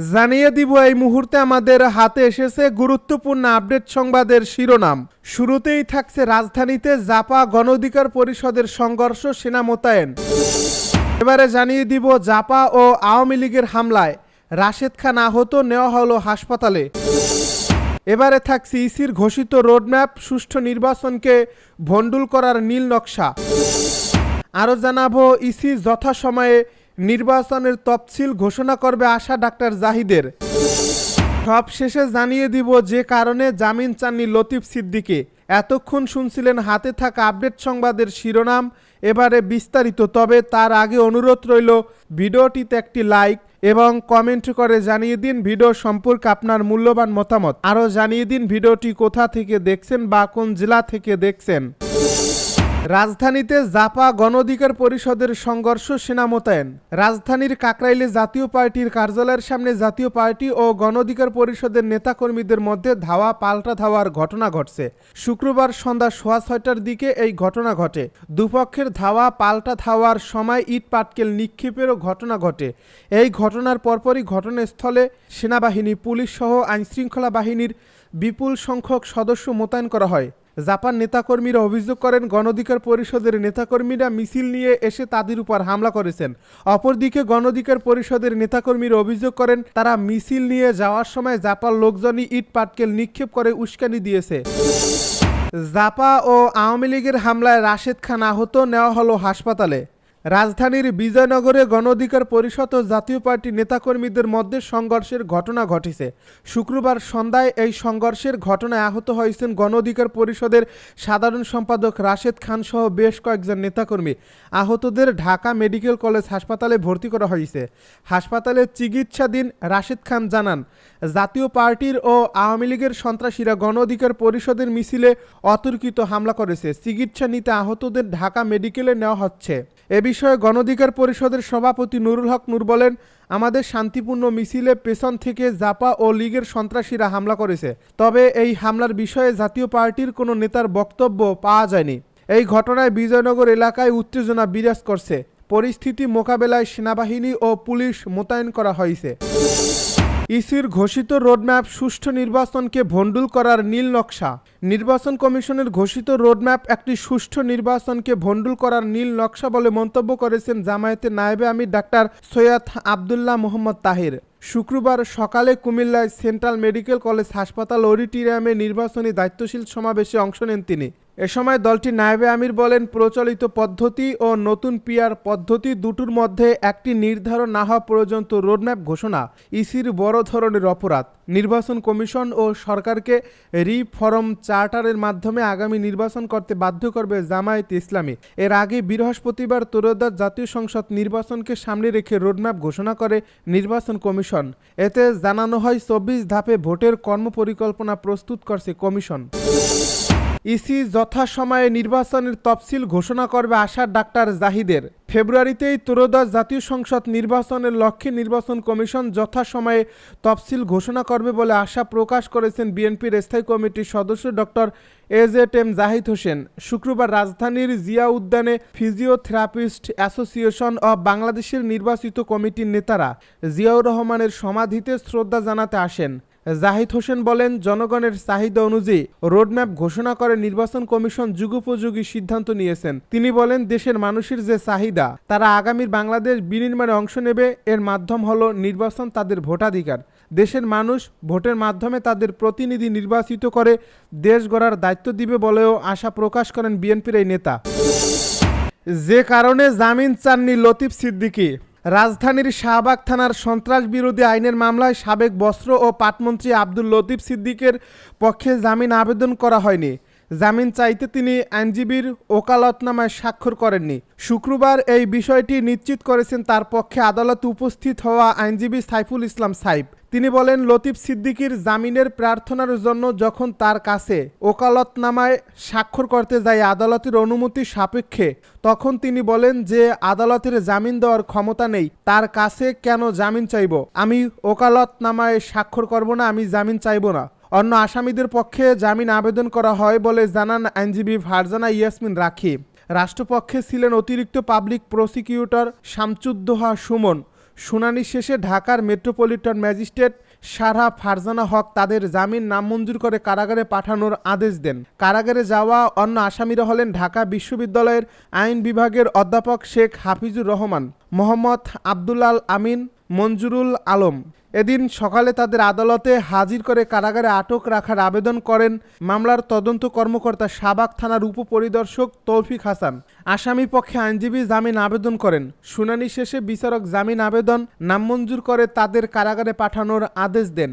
জানিয়ে দিব, এই মুহূর্তে আমাদের হাতে এসেছে গুরুত্বপূর্ণ আপডেট সংবাদের শিরোনাম। শুরুতেই থাকছে রাজধানীতে জাপা গণ অধিকার পরিষদের সংঘর্ষ, সেনা মোতায়েন। এবারে জানিয়ে দিব, জাপা ও আওয়ামী লীগের হামলায় রাশেদ খান আহত, নেওয়া হলো হাসপাতালে। এবারে থাকছে ইসির ঘোষিত রোডম্যাপ, সুষ্ঠু নির্বাচনকে ভণ্ডুল করার নীল নকশা। আরও জানাব, ইসি যথাসময়ে নির্বাচনের তফসিল ঘোষণা করবে আশা ডাক্তার জাহিদের। সব শেষে জানিয়ে দিব যে কারণে জামিন চাননি লতিফ সিদ্দিকে। এতক্ষণ শুনছিলেন হাতে থাকা আপডেট সংবাদের শিরোনাম, এবারে বিস্তারিত, তবে তার আগে অনুরোধ রইল, ভিডিওটিতে একটি লাইক এবং কমেন্ট করে জানিয়ে দিন ভিডিও সম্পর্কে আপনার মূল্যবান মতামত। আরও জানিয়ে দিন ভিডিওটি কোথা থেকে দেখছেন বা কোন জেলা থেকে দেখছেন। রাজধানীতে জাপা গণ অধিকার পরিষদের সংঘর্ষ সেনা মোতায়েন রাজধানীর কাকরাইলে জাতীয় পার্টির কার্যালয়ের সামনে জাতীয় পার্টি ও গণ অধিকার পরিষদের নেতাকর্মীদের মধ্যে ধাওয়া পাল্টা ধাওয়ার ঘটনা ঘটছে। শুক্রবার সন্ধ্যা সোয়া ছয়টার দিকে এই ঘটনা ঘটে। দুপক্ষের ধাওয়া পাল্টা ধাওয়ার সময় ইট পাটকেল নিক্ষেপেরও ঘটনা ঘটে। এই ঘটনার পরপরই ঘটনাস্থলে সেনাবাহিনী, পুলিশ সহ আইনশৃঙ্খলা বাহিনীর বিপুল সংখ্যক সদস্য মোতায়েন করা হয়। জাপান নেতাকর্মীরা অভিযোগ করেন গণধিকার পরিষদের নেতাকর্মীরা মিছিল নিয়ে এসে তাদের উপর হামলা করেছেন। অপরদিকে গণধিকার পরিষদের নেতাকর্মীরা অভিযোগ করেন, তারা মিছিল নিয়ে যাওয়ার সময় জাপান লোকজনই ইট পাটকেল নিক্ষেপ করে উস্কানি দিয়েছে। জাপা ও আওয়ামী লীগের হামলায় রাশেদ খান আহত, নেওয়া হলো হাসপাতালে। রাজধানীর বিজয়নগরে গণ অধিকার পরিষদ ও জাতীয় পার্টির নেতাকর্মীদের মধ্যে সংঘর্ষের ঘটনা ঘটেছে। শুক্রবার সন্ধ্যায় এই সংঘর্ষের ঘটনায় আহত হয়েছেন গণ অধিকার পরিষদের সাধারণ সম্পাদক রাশেদ খান সহ বেশ কয়েকজন নেতাকর্মী। আহতদের ঢাকা মেডিকেল কলেজ হাসপাতালে ভর্তি করা হয়েছে। হাসপাতালে চিকিৎসাধীন রাশেদ খান জানান, জাতীয় পার্টির ও আওয়ামী লীগের সন্ত্রাসীরা গণ অধিকার পরিষদের মিছিলে অতর্কিত হামলা করেছে। চিকিৎসা নিতে আহতদের ঢাকা মেডিকেলে নেওয়া হচ্ছে। এ বিষয়ে গণঅধিকার পরিষদের সভাপতি নুরুল হক নূর বলেন, আমাদের শান্তিপূর্ণ মিছিলে পেছন থেকে জাপা ও লীগের সন্ত্রাসীরা হামলা করেছে। তবে এই হামলার বিষয়ে জাতীয় পার্টির কোনো নেতার বক্তব্য পাওয়া যায়নি। এই ঘটনায় বিজয়নগর এলাকায় উত্তেজনা বিরাজ করছে। পরিস্থিতি মোকাবেলায় সেনাবাহিনী ও পুলিশ মোতায়েন করা হয়েছে। ইসির ঘোষিত রোডম্যাপ সুষ্ঠু নির্বাচনকে ভণ্ডুল করার নীল নকশা। নির্বাচন কমিশনের ঘোষিত রোডম্যাপ একটি সুষ্ঠু নির্বাচনকে ভণ্ডুল করার নীল নকশা বলে মন্তব্য করেছেন জামায়াতের নায়েবে আমির ডাক্তার সৈয়দ আবদুল্লাহ মোহাম্মদ তাহির। শুক্রবার সকালে কুমিল্লায় সেন্ট্রাল মেডিকেল কলেজ হাসপাতাল অডিটোরিয়ামে নির্বাচনী দায়িত্বশীল সমাবেশে অংশ নেন তিনি। এ সময় দলটির নায়েবে আমির বলেন, প্রচলিত পদ্ধতি ও নতুন পিয়ার পদ্ধতি দুটোর মধ্যে একটি নির্ধারণ না হওয়া পর্যন্ত রোডম্যাপ ঘোষণা, ইসির বড় ধরনের অপরাধ। নির্বাচন কমিশন ও সরকারকে রিফরম চার্টারের মাধ্যমে আগামী নির্বাচন করতে বাধ্য করবে জামায়াত ইসলামী। এর আগে বৃহস্পতিবার ত্রয়োদশ জাতীয় সংসদ নির্বাচনকে সামনে রেখে রোডম্যাপ ঘোষণা করে নির্বাচন কমিশন। এতে জানানো হয়, চব্বিশ ধাপে ভোটের কর্মপরিকল্পনা প্রস্তুত করছে কমিশন। ইসি যথাসময়ে নির্বাচনের তফসিল ঘোষণা করবে আশার ডাক্তার জাহিদের। ফেব্রুয়ারিতেই ত্রয়োদশ জাতীয় সংসদ নির্বাচনের লক্ষ্যে নির্বাচন কমিশন যথাসময়ে তফসিল ঘোষণা করবে বলে আশা প্রকাশ করেছেন বিএনপির স্থায়ী কমিটির সদস্য doctor A Z M Zahid Hossain. শুক্রবার রাজধানীর জিয়া উদ্যানে ফিজিওথেরাপিস্ট অ্যাসোসিয়েশন অব বাংলাদেশের নির্বাচিত কমিটির নেতারা জিয়াউর রহমানের সমাধিতে শ্রদ্ধা জানাতে আসেন। জাহিদ হোসেন বলেন, জনগণের চাহিদা অনুযায়ী রোডম্যাপ ঘোষণা করে নির্বাচন কমিশন যুগোপযোগী সিদ্ধান্ত নিয়েছেন। তিনি বলেন, দেশের মানুষের যে চাহিদা, তারা আগামীর বাংলাদেশ বিনির্মাণে অংশ নেবে, এর মাধ্যম হলো নির্বাচন তাদের ভোটাধিকার। দেশের মানুষ ভোটের মাধ্যমে তাদের প্রতিনিধি নির্বাচিত করে দেশ গড়ার দায়িত্ব দিবে বলেও আশা প্রকাশ করেন বিএনপির এই নেতা। যে কারণে জামিন চাননি লতিফ সিদ্দিকী। রাজধানীর শাহবাগ থানার সন্ত্রাস বিরোধী আইনের মামলায় সাবেক বস্ত্র ও পাটমন্ত্রী আব্দুল লতিফ সিদ্দিকের পক্ষে জামিন আবেদন করা হয়নি। জামিন চাইতে তিনি আইনজীবীর ওকালতনামায় স্বাক্ষর করেননি। শুক্রবার এই বিষয়টি নিশ্চিত করেছেন তার পক্ষে আদালতে উপস্থিত হওয়া আইনজীবী সাইফুল ইসলাম সাইব তিনি বলেন, লতিফ সিদ্দিকীর জামিনের প্রার্থনার জন্য যখন তার কাছে ওকালতনামায় স্বাক্ষর করতে যায় আদালতের অনুমতি সাপেক্ষে, তখন তিনি বলেন যে আদালতের জামিন দেওয়ার ক্ষমতা নেই, তার কাছে কেন জামিন চাইব? আমি ওকালতনামায় স্বাক্ষর করব না, আমি জামিন চাইব না। অন্য আসামিদের পক্ষে জামিন আবেদন করা হয় বলে জানান আইনজীবী ফারজানা ইয়াসমিন রাখি। রাষ্ট্রপক্ষে ছিলেন অতিরিক্ত পাবলিক প্রসিকিউটর শামচুদ্দোহা সুমন। শুনানি শেষে ঢাকার মেট্রোপলিটন ম্যাজিস্ট্রেট সারা ফারজানা হক তাদের জামিন নামঞ্জুর করে কারাগারে পাঠানোর আদেশ দেন। কারাগারে যাওয়া অন্য আসামিরা হলেন ঢাকা বিশ্ববিদ্যালয়ের আইন বিভাগের অধ্যাপক শেখ হাফিজুর রহমান, মোহাম্মদ আবদুল্লাল আমিন মঞ্জুরুল আলম। এদিন সকালে তাদের আদালতে হাজির করে কারাগারে আটক রাখার আবেদন করেন মামলার তদন্ত কর্মকর্তা সাবাক থানার উপপরিদর্শক তৌফিক হাসান। আসামি পক্ষে আইনজীবী জামিন আবেদন করেন। শুনানি শেষে বিচারক জামিন আবেদন নামঞ্জুর করে তাদের কারাগারে পাঠানোর আদেশ দেন।